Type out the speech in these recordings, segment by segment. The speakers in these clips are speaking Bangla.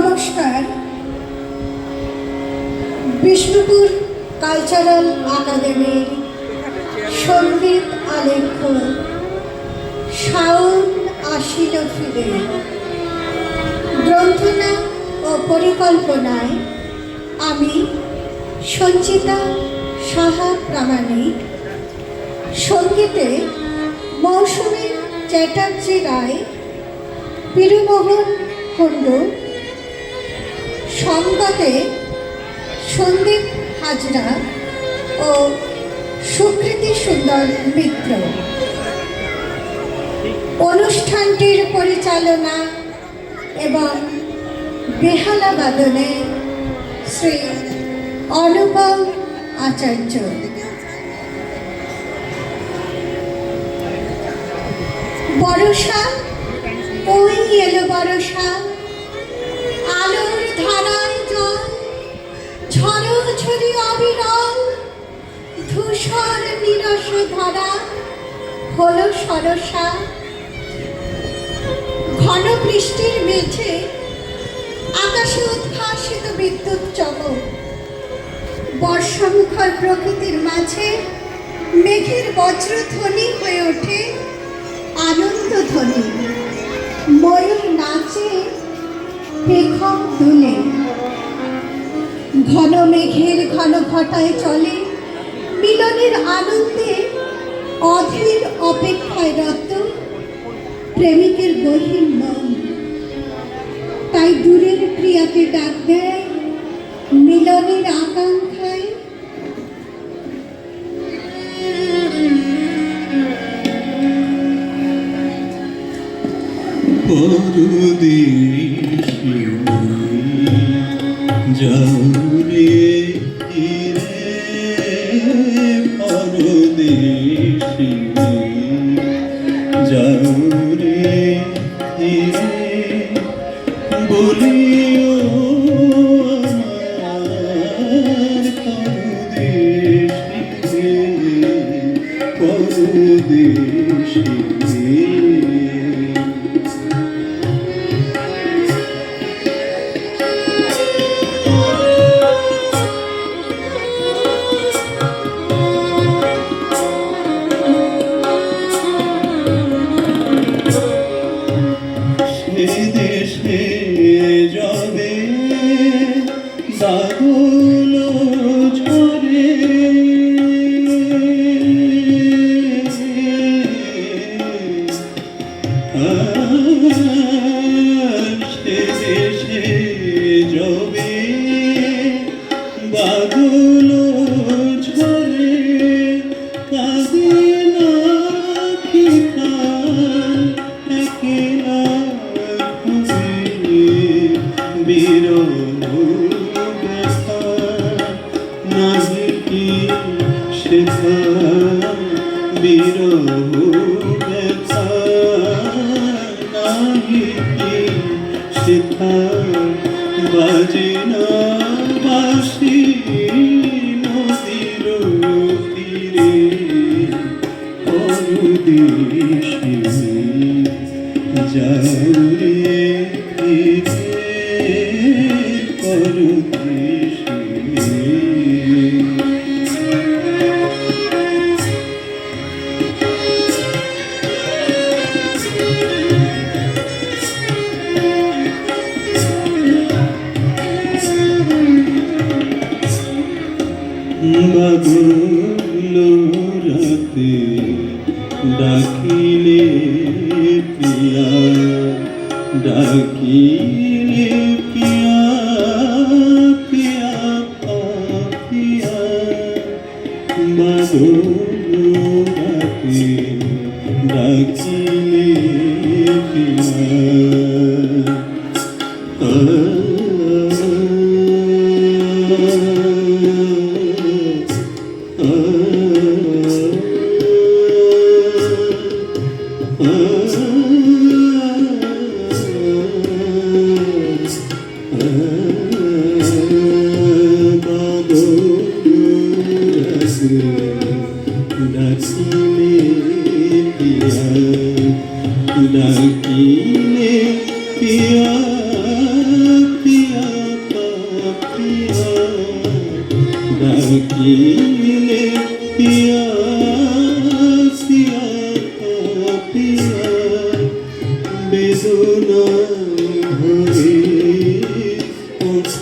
নমস্কার। বিষ্ণুপুর কালচারাল একাডেমির সংগীত আলেখ্য সাউন আশিল ফিরে গ্রন্থনা ও পরিকল্পনায় আমি সঞ্চিতা সাহা প্রামাণিক। সঙ্গীতে মৌসুমী চ্যাটার্জি রায় বীরমোহন কুণ্ডু সঙ্গতে সন্দীপ হাজরা ও সুকৃতি সুন্দর মিত্র। অনুষ্ঠানটির পরিচালনা এবং বেহালা বাদনে শ্রী অনুপম আচার্য। বরষা ওই এলো বরষা আলোর ধারায় জল ঝড়ো অবিরল ধূসর নিরস ধারা হলো সরসা। ঘন বৃষ্টির মেঝে আকাশে উদ্ভাসিত বিদ্যুৎ চমক। বর্ষামুখর প্রকৃতির মাঝে মেঘের বজ্রধ্বনি হয়ে ওঠে আনন্দ ধ্বনি ময়ূর নাচে পেখম দুলে ঘন মেঘের ঘন ঘটায় চলে। মিলনের আনন্দে অধীর অপেক্ষায় রত প্রেমিকের গহীন মন। তাই দূরের প্রিয়াকে ডাক দেয় মিলনের আকাঙ্ক্ষায় যাওরে পরদেশ পরদেশি বিরহ ব্যথা নাহি কি শেখা বিরহ ব্যথা নাহি কি শেখা বাজে না বাসি নদীর তীরে পরদেশি যারে ফিরে পরদেশি রাতে ডাকিলে পিয়া ডাকিলে That's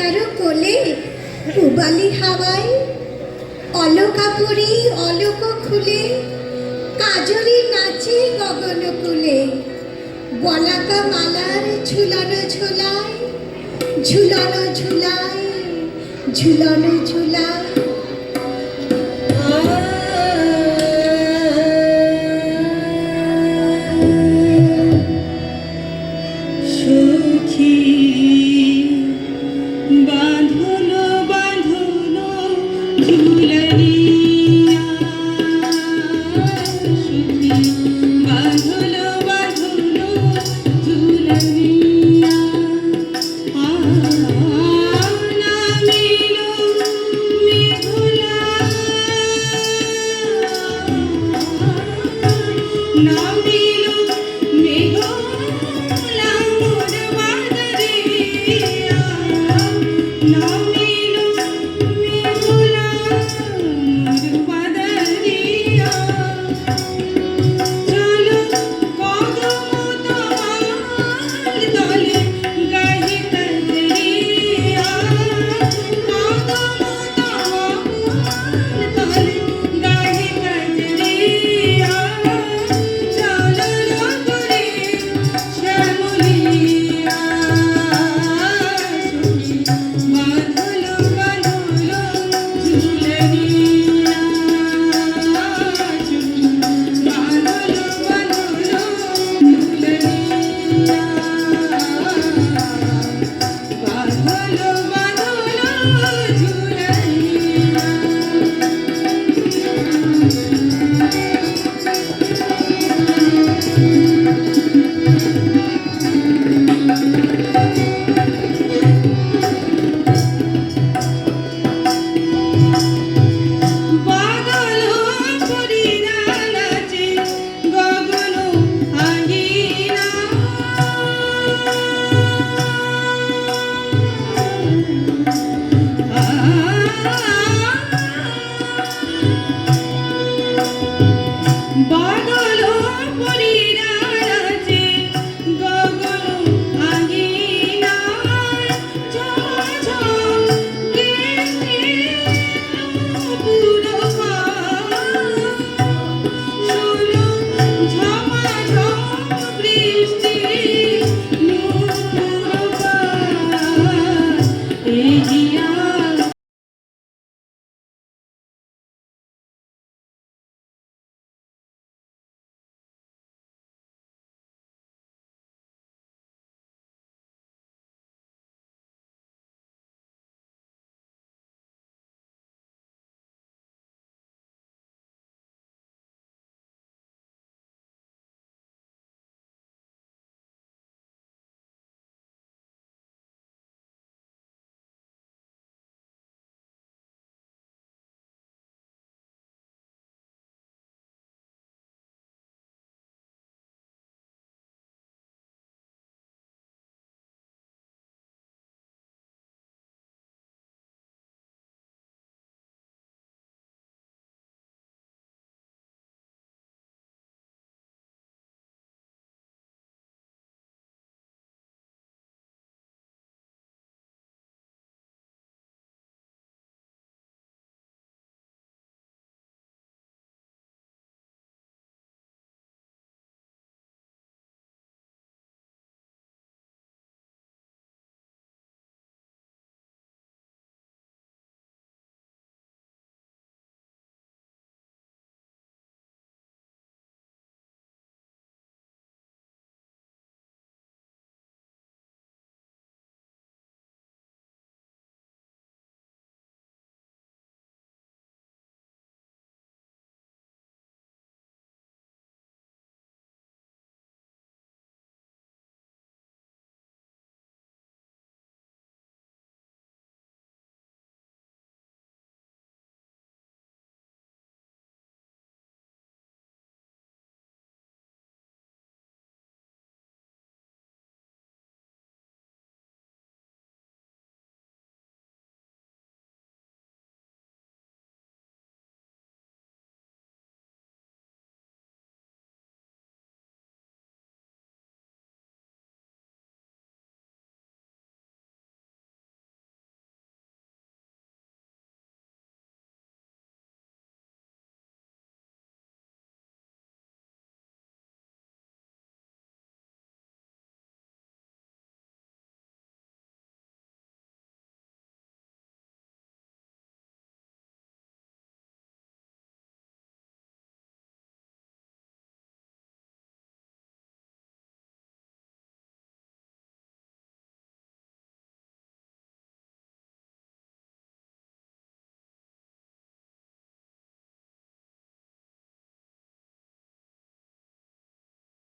কারও কোলে পুবালি হাওয়ায়, অলকা পরি অলক খুলে কাজরি নাচে গগন কুলে বলাকা মালার ঝুলানো ঝোলায়, ঝুলানো ঝুলায় ঝুলানো ঝুলায়। No.